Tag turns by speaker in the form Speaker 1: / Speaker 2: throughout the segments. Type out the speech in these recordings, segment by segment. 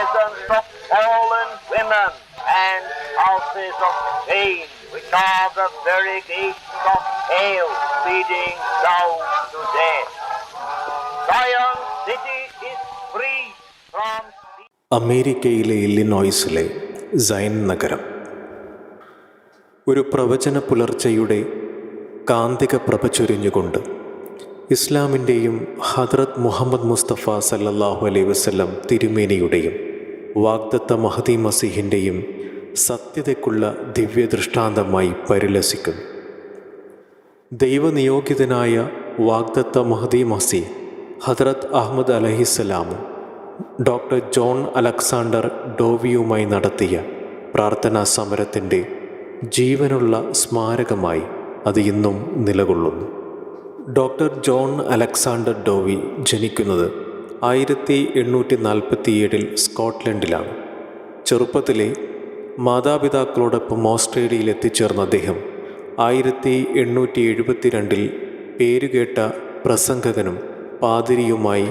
Speaker 1: presence of fallen women and houses of pain, which are the very gates of hell leading down to death. Zion city is free from
Speaker 2: അമേരിക്കയിലെ ഇല്ലിനോയിസിലെ sign നഗരം ഒരു പ്രവചന പുലർച്ചയുടെ കാന്തിക പ്രഭ ചൊരിഞ്ഞുകൊണ്ട് ഇസ്ലാമിന്റെയും ഹദ്രത് മുഹമ്മദ് മുസ്തഫ സല്ലാഹു അലൈ വസ്ലം തിരുമേനിയുടെയും വാഗ്ദത്ത മഹദി മസിഹിന്റെയും സത്യതയ്ക്കുള്ള ദിവ്യദൃഷ്ടാന്തമായി പരിലസിക്കുന്നു ദൈവനിയോഗിതനായ വാഗ്ദത്ത മഹദി മസി ഹദ്രത് അഹമ്മദ് അലഹിസ്സലാമും ഡോക്ടർ ജോൺ അലക്സാണ്ടർ ഡോവിയുമായി നടത്തിയ പ്രാർത്ഥനാ സമരത്തിന്റെ ജീവനുള്ള സ്മാരകമായി അത് ഇന്നും നിലകൊള്ളുന്നു. ഡോക്ടർ ജോൺ അലക്സാണ്ടർ ഡോവി ജനിക്കുന്നത് ആയിരത്തി എണ്ണൂറ്റി നാൽപ്പത്തിയേഴിൽ സ്കോട്ട്ലൻഡിലാണ്. ചെറുപ്പത്തിലെ മാതാപിതാക്കളോടൊപ്പം ഓസ്ട്രേലിയയിൽ എത്തിച്ചേർന്ന അദ്ദേഹം ആയിരത്തി എണ്ണൂറ്റി എഴുപത്തിരണ്ടിൽ പേരുകേട്ട പ്രസംഗകനും പാതിരിയുമായി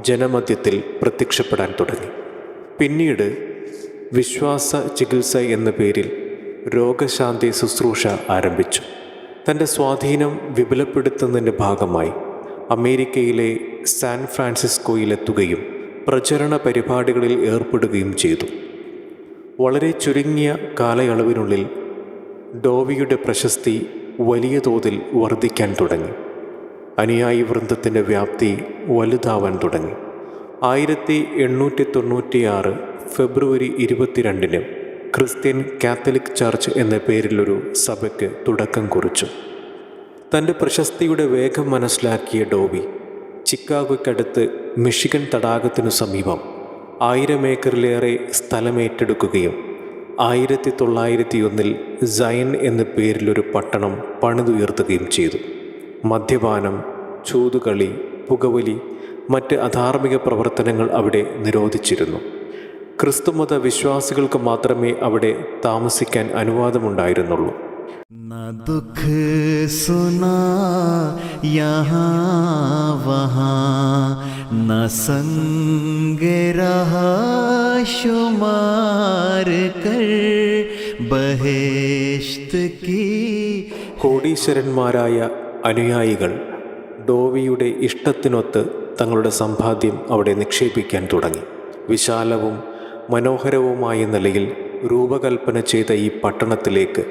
Speaker 2: ജനമധ്യത്തിൽ പ്രത്യക്ഷപ്പെടാൻ തുടങ്ങി. പിന്നീട് വിശ്വാസ ചികിത്സ എന്ന പേരിൽ രോഗശാന്തി ശുശ്രൂഷ ആരംഭിച്ചു. തന്റെ സ്വാധീനം വിപുലപ്പെടുത്തുന്നതിന്റെ ഭാഗമായി അമേരിക്കയിലെ സാൻ ഫ്രാൻസിസ്കോയിലെത്തുകയും പ്രചരണ പരിപാടികളിൽ ഏർപ്പെടുകയും ചെയ്തു. വളരെ ചുരുങ്ങിയ കാലയളവിനുള്ളിൽ ഡോവിയുടെ പ്രശസ്തി വലിയ തോതിൽ വർദ്ധിക്കാൻ തുടങ്ങി. അനുയായി വൃന്ദത്തിന്റെ വ്യാപ്തി വലുതാവാൻ തുടങ്ങി. ആയിരത്തി എണ്ണൂറ്റി തൊണ്ണൂറ്റിയാറ് ഫെബ്രുവരി ഇരുപത്തിരണ്ടിന് ക്രിസ്ത്യൻ കാത്തലിക് ചർച്ച് എന്ന പേരിലൊരു സഭയ്ക്ക് തുടക്കം കുറിച്ചു. തന്റെ പ്രശസ്തിയുടെ വേഗം മനസ്സിലാക്കിയ ഡോബി ചിക്കാഗോയ്ക്കടുത്ത് മിഷിഗൻ തടാകത്തിനു സമീപം ആയിരം ഏക്കറിലേറെ സ്ഥലമേറ്റെടുക്കുകയും ആയിരത്തി തൊള്ളായിരത്തി ഒന്നിൽ സയൻ എന്ന പേരിലൊരു പട്ടണം പണിതുയർത്തുകയും ചെയ്തു. മദ്യപാനം ചൂതുകളി പുകവലി മറ്റ് അധാർമിക പ്രവർത്തനങ്ങൾ അവിടെ നിരോധിച്ചിരുന്നു. ക്രിസ്തുമത വിശ്വാസികൾക്ക് മാത്രമേ അവിടെ താമസിക്കാൻ അനുവാദമുണ്ടായിരുന്നുള്ളൂ.
Speaker 3: न दुख सुना यहाँ वहाँ न संग रहा शुमार कर बहेश्त की
Speaker 2: കോടീശ്വരന്മാരായ അനുയായികൾ ഡോവിയുടെ ഇഷ്ടത്തിനൊത്ത് തങ്ങളുടെ സമ്പാദ്യം അവിടെ നിക്ഷേപിക്കാൻ തുടങ്ങി വിശാലവും മനോഹരവുമായ നിലയിൽ രൂപകൽപ്പന ചെയ്ത ഈ പട്ടണത്തിലേക്ക്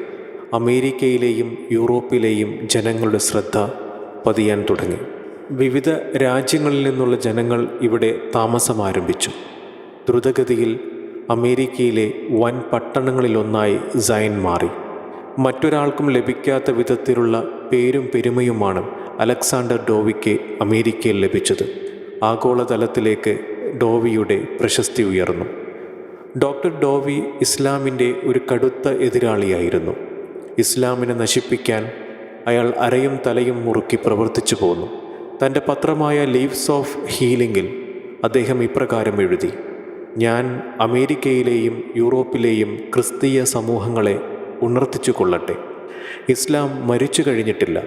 Speaker 2: അമേരിക്കയിലെയും യൂറോപ്പിലെയും ജനങ്ങളുടെ ശ്രദ്ധ പതിയാൻ തുടങ്ങി. വിവിധ രാജ്യങ്ങളിൽ നിന്നുള്ള ജനങ്ങൾ ഇവിടെ താമസം ആരംഭിച്ചു. ദ്രുതഗതിയിൽ അമേരിക്കയിലെ വൻ പട്ടണങ്ങളിലൊന്നായി സൈൻ മാറി. മറ്റൊരാൾക്കും ലഭിക്കാത്ത വിധത്തിലുള്ള പേരും പെരുമയുമാണ് അലക്സാണ്ടർ ഡോവിക്ക് അമേരിക്കയിൽ ലഭിച്ചത്. ആഗോളതലത്തിലേക്ക് ഡോവിയുടെ പ്രശസ്തി ഉയർന്നു. ഡോക്ടർ ഡോവി ഇസ്ലാമിന്റെ ഒരു കടുത്ത എതിരാളിയായിരുന്നു. ഇസ്ലാമിനെ നശിപ്പിക്കാൻ അയാൾ അരയും തലയും മുറുക്കി പ്രവർത്തിച്ചു പോന്നു. തന്റെ പത്രമായ ലീവ്സ് ഓഫ് ഹീലിംഗിൽ അദ്ദേഹം ഇപ്രകാരം എഴുതി ഞാൻ അമേരിക്കയിലെയും യൂറോപ്പിലെയും ക്രിസ്തീയ സമൂഹങ്ങളെ ഉണർത്തിച്ചു കൊള്ളട്ടെ ഇസ്ലാം മരിച്ചു കഴിഞ്ഞിട്ടില്ല.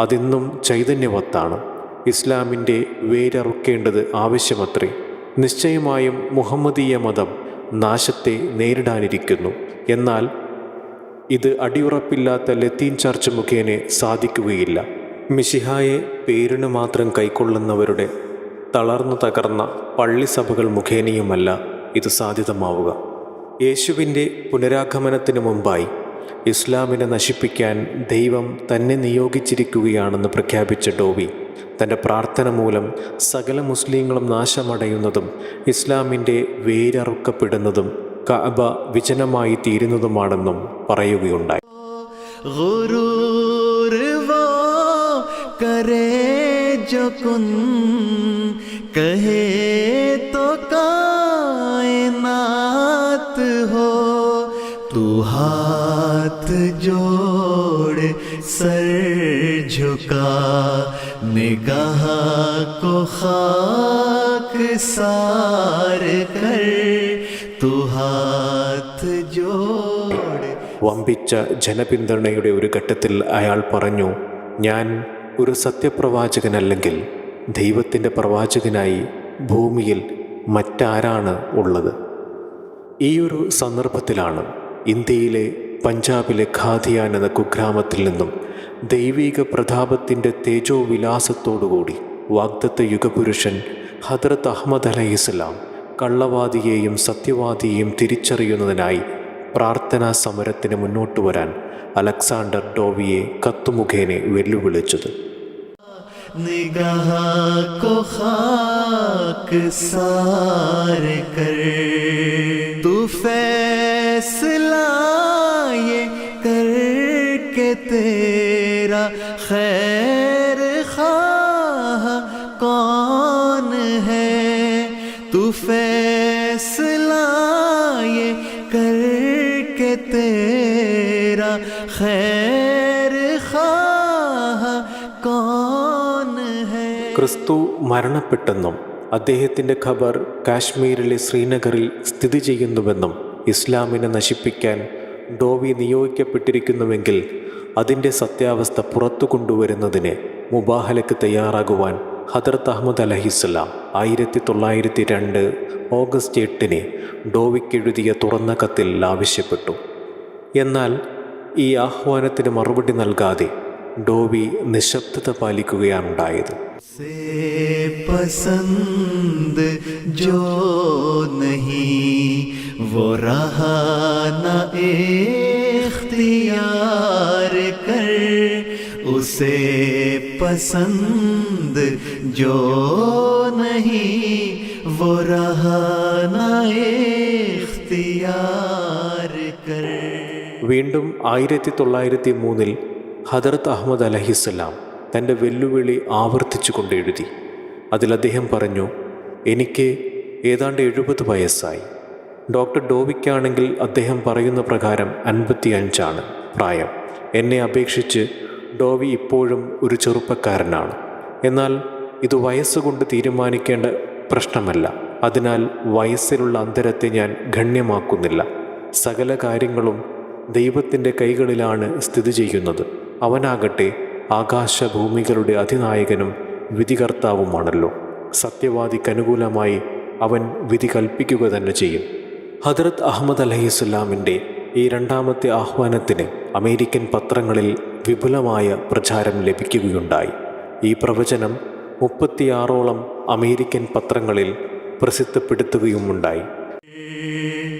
Speaker 2: അതിന്നും ചൈതന്യവത്താണ്. ഇസ്ലാമിന്റെ വേരറുക്കേണ്ടത് ആവശ്യമത്രേ. നിശ്ചയമായും മുഹമ്മദീയ മതം നാശത്തെ നേരിടാനിരിക്കുന്നു. എന്നാൽ ഇത് അടിയുറപ്പില്ലാത്ത ലത്തീൻ ചർച്ച് മുഖേന സാധിക്കുകയില്ല. മിഷിഹായെ പേരിന് മാത്രം കൈക്കൊള്ളുന്നവരുടെ തളർന്നു തകർന്ന പള്ളിസഭകൾ മുഖേനയുമല്ല ഇത് സാധ്യതമാവുക. യേശുവിന്റെ പുനരാഗമനത്തിന് മുമ്പായി ഇസ്ലാമിനെ നശിപ്പിക്കാൻ ദൈവം തന്നെ നിയോഗിച്ചിരിക്കുകയാണെന്ന് പ്രഖ്യാപിച്ച ഡോവി തന്റെ പ്രാർത്ഥന മൂലം സകല മുസ്ലിങ്ങളും നാശമടയുന്നതും ഇസ്ലാമിന്റെ വേരറുക്കപ്പെടുന്നതും കഅബ വിജനമായി തീരുന്നതുമാണെന്നും പറയുകയുണ്ടായി
Speaker 3: गुरूर वो करे जो कुन कहे तो कायनात हो तू हाथ जोड़ सर झुका निगाह को खाक सार कर तू हाथ जोड़
Speaker 2: വമ്പിച്ച ജനപിന്തുണയുടെ ഒരു ഘട്ടത്തിൽ അയാൾ പറഞ്ഞു ഞാൻ ഒരു സത്യപ്രവാചകനല്ലെങ്കിൽ ദൈവത്തിന്റെ പ്രവാചകനായി ഭൂമിയിൽ മറ്റാരാണ് ഉള്ളത്? ഈ ഒരു സന്ദർഭത്തിലാണ് ഇന്ത്യയിലെ പഞ്ചാബിലെ ഖാദിയാൻ എന്ന കുഗ്രാമത്തിൽ നിന്നും ദൈവീക പ്രതാപത്തിന്റെ തേജോവിലാസത്തോടുകൂടി വാഗ്ദത്ത യുഗപുരുഷൻ ഹദ്രത്ത് അഹമ്മദ് അലൈഹിസ്ലാം കള്ളവാദിയെയും സത്യവാദിയെയും തിരിച്ചറിയുന്നതിനായി പ്രാർത്ഥനാ സമരത്തിന് മുന്നോട്ടു വരാൻ അലക്സാണ്ടർ ഡോവിയെ കത്തുമുഖേനെ വെല്ലുവിളിച്ചത്.
Speaker 3: നിഗഹ കർ കേ തേരാ
Speaker 2: ക്രിസ്തു മരണപ്പെട്ടെന്നും അദ്ദേഹത്തിന്റെ ഖബർ കാശ്മീരിലെ ശ്രീനഗറിൽ സ്ഥിതി ചെയ്യുന്നുവെന്നും ഇസ്ലാമിനെ നശിപ്പിക്കാൻ ഡോവി നിയോഗിക്കപ്പെട്ടിരിക്കുന്നുവെങ്കിൽ അതിന്റെ സത്യാവസ്ഥ പുറത്തു കൊണ്ടുവരുന്നതിന് മുബാഹലക്ക് തയ്യാറാകുവാൻ ഹദർത്ത് അഹമ്മദ് അലഹിസ്ലാം ആയിരത്തി തൊള്ളായിരത്തി രണ്ട് ഓഗസ്റ്റ് എട്ടിന് ഡോവിക്കെഴുതിയ തുറന്ന കത്തിൽ ആവശ്യപ്പെട്ടു. എന്നാൽ ഈ ആഹ്വാനത്തിന് മറുപടി നൽകാതെ ഡോബി നിശബ്ദത പാലിക്കുകയാണുണ്ടായത്.
Speaker 3: പസന്ദ് ജോ നഹി വോ ഇഖ്തിയാർ കർ ഉസേ പസന്ദ്
Speaker 2: വീണ്ടും ആയിരത്തി തൊള്ളായിരത്തി മൂന്നിൽ ഹദർത്ത് അഹമ്മദ് അലഹിസ്സലാം തന്റെ വെല്ലുവിളി ആവർത്തിച്ചു കൊണ്ട് എഴുതി. അതിൽ അദ്ദേഹം പറഞ്ഞു എനിക്ക് ഏതാണ്ട് എഴുപത് വയസ്സായി. ഡോക്ടർ ഡോവിക്കാണെങ്കിൽ അദ്ദേഹം പറയുന്ന പ്രകാരം അൻപത്തി അഞ്ചാണ് പ്രായം. എന്നെ അപേക്ഷിച്ച് ഡോവി ഇപ്പോഴും ഒരു ചെറുപ്പക്കാരനാണ്. എന്നാൽ ഇത് വയസ്സുകൊണ്ട് തീരുമാനിക്കേണ്ട പ്രശ്നമല്ല. അതിനാൽ വയസ്സിലുള്ള അന്തരത്തെ ഞാൻ ഗണ്യമാക്കുന്നില്ല. സകല കാര്യങ്ങളും ദൈവത്തിന്റെ കൈകളിലാണ് സ്ഥിതി ചെയ്യുന്നത്. അവനാകട്ടെ ആകാശഭൂമികളുടെ അധിനായകനും വിധികർത്താവുമാണല്ലോ. സത്യവാദിക്കനുകൂലമായി അവൻ വിധി കൽപ്പിക്കുക തന്നെ ചെയ്യും. ഹദ്രത് അഹമ്മദ് അലഹിസ്ലാമിന്റെ ഈ രണ്ടാമത്തെ ആഹ്വാനത്തിന് അമേരിക്കൻ പത്രങ്ങളിൽ വിപുലമായ പ്രചാരം ലഭിക്കുകയുണ്ടായി. ഈ പ്രവചനം മുപ്പത്തിയാറോളം അമേരിക്കൻ പത്രങ്ങളിൽ പ്രസിദ്ധപ്പെടുത്തുകയുമുണ്ടായി.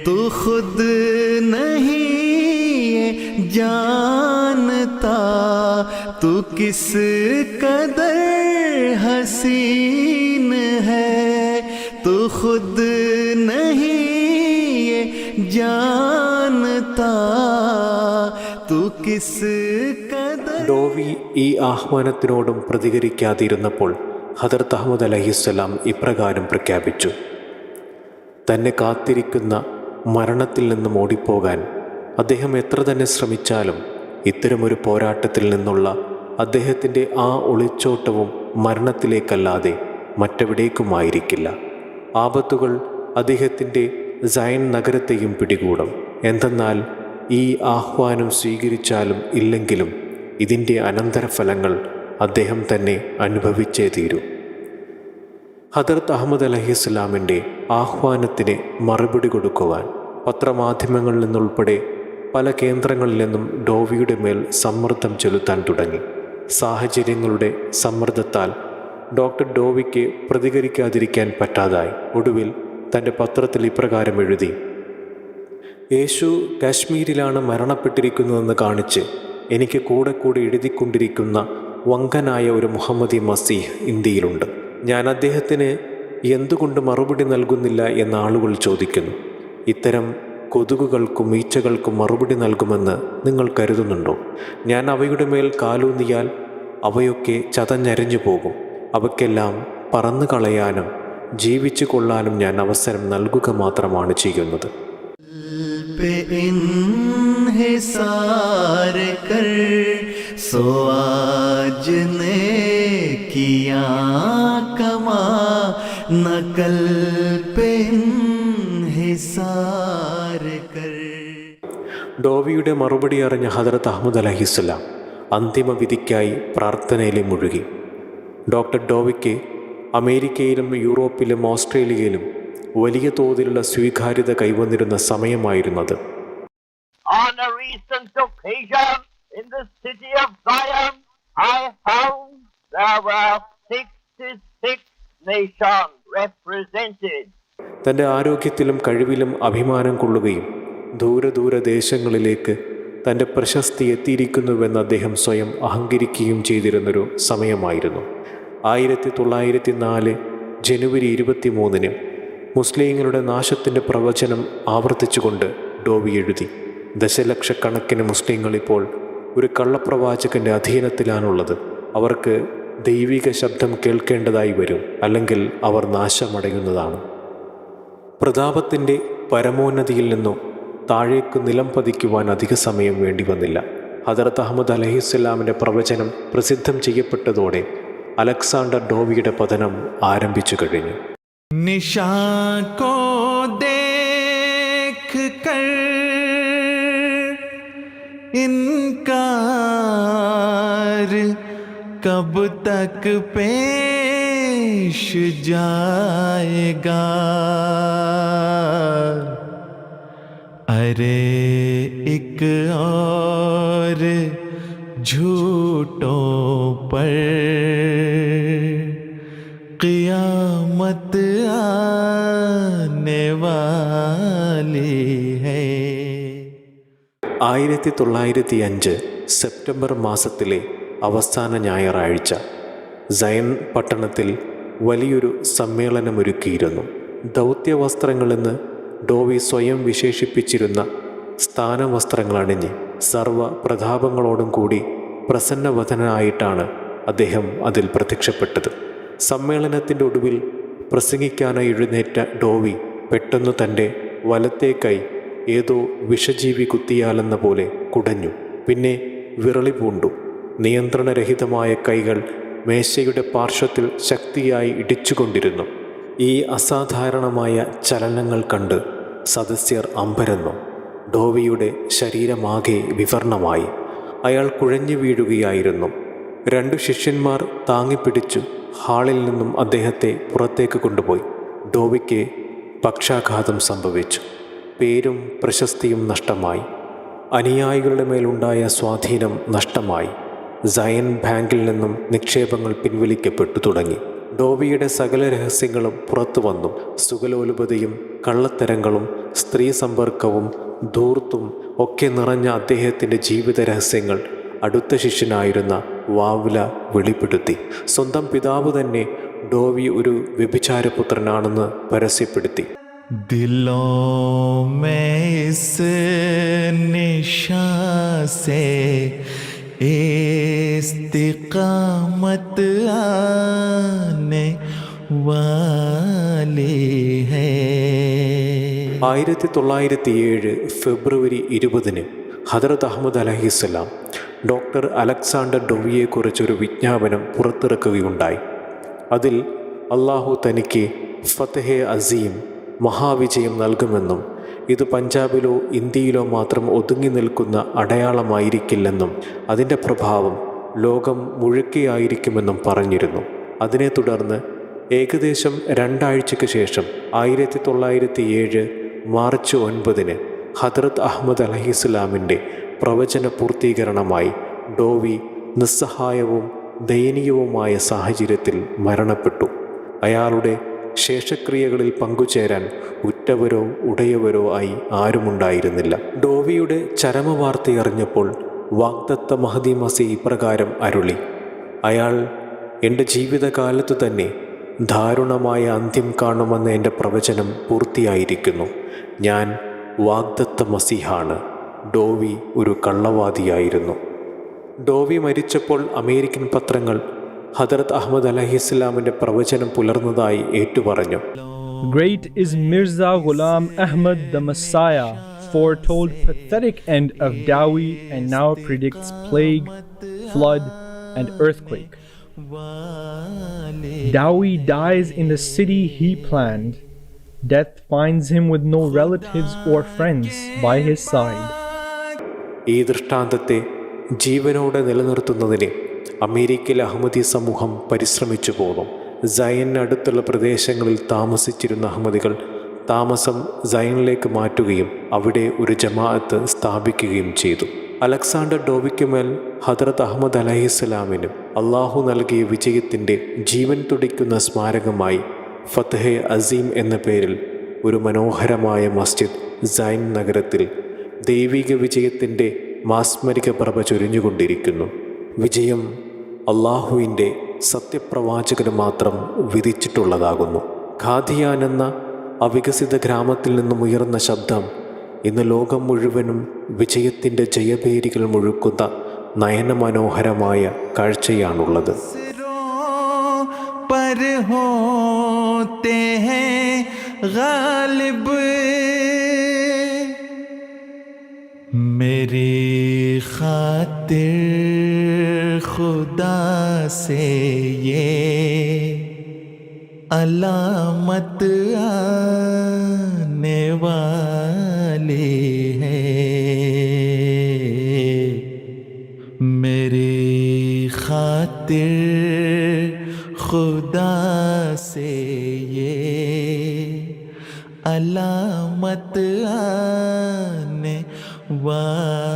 Speaker 3: തു ഖുദ് ജാ जानता तू किस कदर हसीन है तू खुद नहीं ये जानता तू किस कदर
Speaker 2: ഡോവി ഈ ആഹ്വാനത്തിനോടും പ്രതികരിക്കാതിരുന്നപ്പോൾ ഹദർത്ത് അഹമ്മദ് അലഹിസ്സലാം ഇപ്രകാരം പ്രഖ്യാപിച്ചു തന്നെ കാത്തിരിക്കുന്ന മരണത്തിൽ നിന്നും ഓടിപ്പോകാൻ അദ്ദേഹം എത്ര തന്നെ ശ്രമിച്ചാലും ഇത്തരമൊരു പോരാട്ടത്തിൽ നിന്നുള്ള അദ്ദേഹത്തിന്റെ ആ ഒളിച്ചോട്ടവും മരണത്തിലേക്കല്ലാതെ മറ്റെവിടേക്കുമായിരിക്കില്ല. ആപത്തുകൾ അദ്ദേഹത്തിന്റെ സയൻ നഗരത്തെയും പിടികൂടും. എന്തെന്നാൽ ഈ ആഹ്വാനം സ്വീകരിച്ചാലും ഇല്ലെങ്കിലും ഇതിന്റെ അനന്തരഫലങ്ങൾ അദ്ദേഹം തന്നെ അനുഭവിച്ചേ തീരൂ. ഹദർത്ത് അഹമ്മദ് അലഹിസ്ലാമിന്റെ ആഹ്വാനത്തിന് മറുപടി കൊടുക്കുവാൻ പത്രമാധ്യമങ്ങളിൽ നിന്നുൾപ്പെടെ പല കേന്ദ്രങ്ങളിൽ നിന്നും ഡോവിയുടെ മേൽ സമ്മർദ്ദം ചെലുത്താൻ തുടങ്ങി. സാഹചര്യങ്ങളുടെ സമ്മർദ്ദത്താൽ ഡോക്ടർ ഡോവിക്ക് പ്രതികരിക്കാതിരിക്കാൻ പറ്റാതായി. ഒടുവിൽ തന്റെ പത്രത്തിൽ ഇപ്രകാരം എഴുതി. യേശു കാശ്മീരിലാണ് മരണപ്പെട്ടിരിക്കുന്നതെന്ന് കാണിച്ച് എനിക്ക് കൂടെ കൂടെ എഴുതിക്കൊണ്ടിരിക്കുന്ന വങ്കനായ ഒരു മുഹമ്മദി മസീഹ് ഇന്ത്യയിലുണ്ട്. ഞാൻ അദ്ദേഹത്തിന് എന്തുകൊണ്ട് മറുപടി നൽകുന്നില്ല എന്ന് ആളുകൾ ചോദിക്കുന്നു. ഇത്തരം കൊതുകുകൾക്കും ഈച്ചകൾക്കും മറുപടി നൽകുമെന്ന് നിങ്ങൾ കരുതുന്നുണ്ടോ? ഞാൻ അവയുടെ മേൽ കാലൂന്നിയാൽ അവയൊക്കെ ചതഞ്ഞരഞ്ഞു പോകും. അവയ്ക്കെല്ലാം പറന്നു കളയാനും ജീവിച്ചു കൊള്ളാനും ഞാൻ അവസരം നൽകുക മാത്രമാണ് ചെയ്യുന്നത്.
Speaker 3: സോ കിയാ കമാ നകൽ
Speaker 2: ഡോവിയുടെ മറുപടി അറിഞ്ഞ ഹജറത്ത് അഹമ്മദ് അലഹിസ്ലാം അന്തിമ വിധിക്കായി പ്രാർത്ഥനയിൽ മുഴുകി ഡോക്ടർ ഡോവിക്ക് അമേരിക്കയിലും യൂറോപ്പിലും ഓസ്ട്രേലിയയിലും വലിയ തോതിലുള്ള സ്വീകാര്യത കൈവന്നിരുന്ന സമയമായിരുന്നത്
Speaker 1: തന്റെ a recent occasion in the city of Zion, I found there were 66 nations represented.
Speaker 2: തന്റെ ആരോഗ്യത്തിലും കഴിവിലും അഭിമാനം കൊള്ളുകയും ദൂര ദൂര ദേശങ്ങളിലേക്ക് തന്റെ പ്രശസ്തി എത്തിയിരിക്കുന്നുവെന്ന് അദ്ദേഹം സ്വയം അഹങ്കരിക്കുകയും ചെയ്തിരുന്നൊരു സമയമായിരുന്നു. ആയിരത്തി തൊള്ളായിരത്തി നാല് ജനുവരി ഇരുപത്തി മൂന്നിന് മുസ്ലിങ്ങളുടെ നാശത്തിന്റെ പ്രവചനം ആവർത്തിച്ചുകൊണ്ട് ഡോവി എഴുതി. ദശലക്ഷക്കണക്കിന് മുസ്ലിങ്ങൾ ഇപ്പോൾ ഒരു കള്ളപ്രവാചകന്റെ അധീനത്തിലാണുള്ളത്. അവർക്ക് ദൈവിക ശബ്ദം കേൾക്കേണ്ടതായി വരും അല്ലെങ്കിൽ അവർ നാശമടയുന്നതാണ്. പ്രതാപത്തിന്റെ പരമോന്നതിയിൽ നിന്നോ താഴേക്ക് നിലം പതിക്കുവാൻ അധിക സമയം വേണ്ടി വന്നില്ല ഹദറത്ത് അഹമ്മദ് അലഹിസ്ലാമിൻ്റെ പ്രവചനം പ്രസിദ്ധം ചെയ്യപ്പെട്ടതോടെ അലക്സാണ്ടർ ഡോവിയുടെ പതനം ആരംഭിച്ചു കഴിഞ്ഞു
Speaker 3: निशा को देख कर इनकार कब तक पेश जाएगा अरे एक और झूठों पर क़ियामत आने वाली है
Speaker 2: ആയിരത്തി തൊള്ളായിരത്തി അഞ്ച് സെപ്റ്റംബർ മാസത്തിലെ അവസാന ഞായറാഴ്ച സയൻ പട്ടണത്തിൽ വലിയൊരു സമ്മേളനമൊരുക്കിയിരുന്നു ദൗത്യവസ്ത്രങ്ങളെന്ന് ഡോവി സ്വയം വിശേഷിപ്പിച്ചിരുന്ന സ്ഥാനവസ്ത്രങ്ങളണിഞ്ഞ് സർവ പ്രതാപങ്ങളോടും കൂടി പ്രസന്നവധനായിട്ടാണ് അദ്ദേഹം അതിൽ പ്രത്യക്ഷപ്പെട്ടത്. സമ്മേളനത്തിന്റെ ഒടുവിൽ പ്രസംഗിക്കാനായി എഴുന്നേറ്റ ഡോവി പെട്ടെന്ന് തന്റെ വലത്തേക്കായി ഏതോ വിഷജീവി കുത്തിയാലെന്ന പോലെ കുടഞ്ഞു. പിന്നെ വിറളി പൂണ്ടു. നിയന്ത്രണരഹിതമായ കൈകൾ മേശയുടെ പാർശ്വത്തിൽ ശക്തിയായി ഇടിച്ചുകൊണ്ടിരുന്നു. ഈ അസാധാരണമായ ചലനങ്ങൾ കണ്ട് സദസ്യർ അമ്പരന്നു. ഡോവിയുടെ ശരീരമാകെ വിവർണമായി അയാൾ കുഴഞ്ഞു വീഴുകയായിരുന്നു. രണ്ടു ശിഷ്യന്മാർ താങ്ങിപ്പിടിച്ചു ഹാളിൽ നിന്നും അദ്ദേഹത്തെ പുറത്തേക്ക് കൊണ്ടുപോയി. ഡോവിക്ക് പക്ഷാഘാതം സംഭവിച്ചു. പേരും പ്രശസ്തിയും നഷ്ടമായി. അനുയായികളുടെ മേലുണ്ടായ സ്വാധീനം നഷ്ടമായി. സയൻ ബാങ്കിൽ നിന്നും നിക്ഷേപങ്ങൾ പിൻവലിക്കപ്പെട്ടു തുടങ്ങി. ഡോബിയുടെ സകല രഹസ്യങ്ങളും പുറത്തു വന്നു. സുഖലോലുപതയും കള്ളത്തരങ്ങളും സ്ത്രീ സമ്പർക്കവും ധൂർത്തും ഒക്കെ നിറഞ്ഞ അദ്ദേഹത്തിന്റെ ജീവിത രഹസ്യങ്ങൾ അടുത്ത ശിഷ്യനായിരുന്ന വാവുല വെളിപ്പെടുത്തി. സ്വന്തം പിതാവ് തന്നെ ഡോവി ഒരു വ്യഭിചാരപുത്രനാണെന്ന് പരസ്യപ്പെടുത്തി.
Speaker 3: ദിലോ മേ നിശാസേ ഏസ്തിക്കാമത്ത് ആനെ വാലേ ഹേ.
Speaker 2: ആയിരത്തി തൊള്ളായിരത്തി ഏഴ് ഫെബ്രുവരി ഇരുപതിന് ഹദറത്ത് അഹമ്മദ് അലഹിസ്സലാം ഡോക്ടർ അലക്സാണ്ടർ ഡൊവിയെക്കുറിച്ചൊരു വിജ്ഞാപനം പുറത്തിറക്കുകയുണ്ടായി. അതിൽ അള്ളാഹു തനിക്ക് ഫത്തഹെ അസീം മഹാവിജയം നൽകുമെന്നും ഇത് പഞ്ചാബിലോ ഇന്ത്യയിലോ മാത്രം ഒതുങ്ങി നിൽക്കുന്ന അടയാളമായിരിക്കില്ലെന്നും അതിന്റെ പ്രഭാവം ലോകം മുഴുക്കെയായിരിക്കുമെന്നും പറഞ്ഞിരുന്നു. അതിനെ തുടർന്ന് ഏകദേശം രണ്ടാഴ്ചയ്ക്ക് ശേഷം ആയിരത്തി തൊള്ളായിരത്തി ഏഴ് മാർച്ച് ഒൻപതിന് ഹദ്രത്ത് അഹമ്മദ് അലഹിസ്ലാമിന്റെ പ്രവചന പൂർത്തീകരണമായി ഡോവി നിസ്സഹായവും ദയനീയവുമായ സാഹചര്യത്തിൽ മരണപ്പെട്ടു. അയാളുടെ ശേഷക്രിയകളിൽ പങ്കുചേരാൻ ഉറ്റവരോ ഉടയവരോ ആയി ആരുമുണ്ടായിരുന്നില്ല. ഡോവിയുടെ ചരമവാർത്തയറിഞ്ഞപ്പോൾ വാഗ്ദത്ത മഹദി മസി ഇപ്രകാരം അരുളി അയാൾ എന്റെ ജീവിതകാലത്തു തന്നെ ദാരുണമായ അന്ത്യം കാണുമെന്ന എന്റെ പ്രവചനം പൂർത്തിയായിരിക്കുന്നു. ഞാൻ വാഗ്ദത്ത മസിഹാണ്. ഡോവി ഒരു കള്ളവാദിയായിരുന്നു. ഡോവി മരിച്ചപ്പോൾ അമേരിക്കൻ പത്രങ്ങൾ ഹദരത്ത് അഹമ്മദ് അലഹിസ്ലാമിൻ്റെ പ്രവചനം പുലർന്നതായി ഏറ്റുപറഞ്ഞു
Speaker 4: Great is Mirza Ghulam Ahmad the Messiah, foretold pathetic end of Dawi and now predicts plague, flood, and earthquake. Dawi dies in the city he planned. Death finds him with no relatives or friends by his side.
Speaker 2: ഈ ദൃഷ്ടാന്തത്തെ ജീവനോടെ നിലനിർത്തുന്നതിന് അമേരിക്കയിലെ അഹമ്മദി സമൂഹം പരിശ്രമിച്ചു പോകും. സയനടുത്തുള്ള പ്രദേശങ്ങളിൽ താമസിച്ചിരുന്ന അഹമ്മദികൾ താമസം സയനിലേക്ക് മാറ്റുകയും അവിടെ ഒരു ജമാഅത്ത് സ്ഥാപിക്കുകയും ചെയ്തു. അലക്സാണ്ടർ ഡോവിക്കുമേൽ ഹദ്രത്ത് അഹമ്മദ് അലഹിസ്സലാമിനും അള്ളാഹു നൽകിയ വിജയത്തിന്റെ ജീവൻ തുടിക്കുന്ന സ്മാരകമായി ഫത്തഹെ അസീം എന്ന പേരിൽ ഒരു മനോഹരമായ മസ്ജിദ് സൈൻ നഗരത്തിൽ ദൈവിക വിജയത്തിന്റെ മാസ്മരിക പ്രഭ ചൊരിഞ്ഞുകൊണ്ടിരിക്കുന്നു. വിജയം അള്ളാഹുവിൻ്റെ സത്യപ്രവാചകന് മാത്രം വിധിച്ചിട്ടുള്ളതാകുന്നു ഖാദിയാൻ എന്ന അവികസിത ഗ്രാമത്തിൽ നിന്നും ഉയർന്ന ശബ്ദം ഇന്ന് ലോകം മുഴുവനും വിജയത്തിൻ്റെ ജയപേരികൾ മുഴുക്കുന്ന നയനമനോഹരമായ കാഴ്ചയാണുള്ളത്
Speaker 3: सिरों पर होते हैं गालिब मेरी खातिर خدا سے یہ علامت آنے والی ہے۔ میری خاطر خدا سے یہ علامت آنے والی